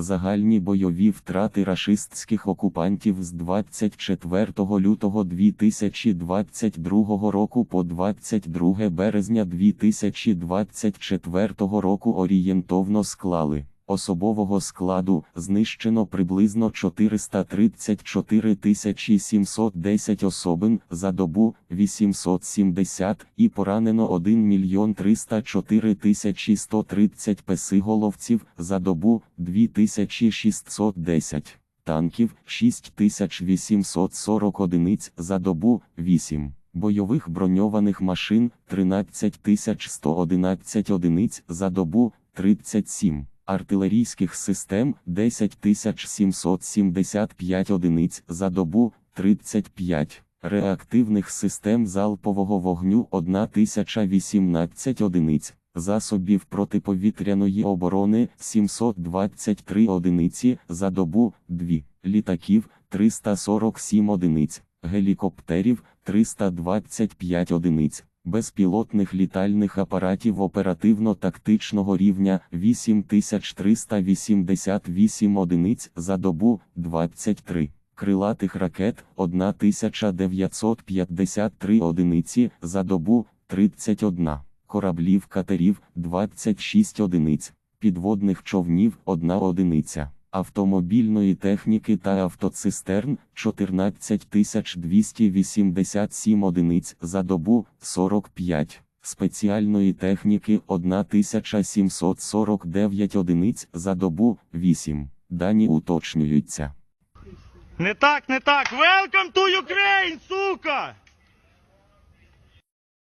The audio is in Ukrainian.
Загальні бойові втрати рашистських окупантів з 24 лютого 2022 року по 22 березня 2024 року орієнтовно склали. Особового складу знищено приблизно 434 710 особин за добу 870 і поранено 1 мільйон 304 130 песиголовців за добу 2610 танків 6840 одиниць за добу 8. Бойових броньованих машин 13111 одиниць за добу 37 артилерійських систем 10775 одиниць за добу 35, реактивних систем залпового вогню 1018 одиниць, засобів протиповітряної оборони 723 одиниці за добу 2, літаків 347 одиниць, гелікоптерів 325 одиниць безпілотних літальних апаратів оперативно-тактичного рівня 8388 одиниць за добу 23, крилатих ракет 1953 одиниці за добу 31, кораблів катерів 26 одиниць, підводних човнів 1 одиниця автомобільної техніки та автоцистерн 14287 одиниць за добу 45, спеціальної техніки 1749 одиниць за добу 8. Дані уточнюються. Не так, не так. Welcome to Ukraine!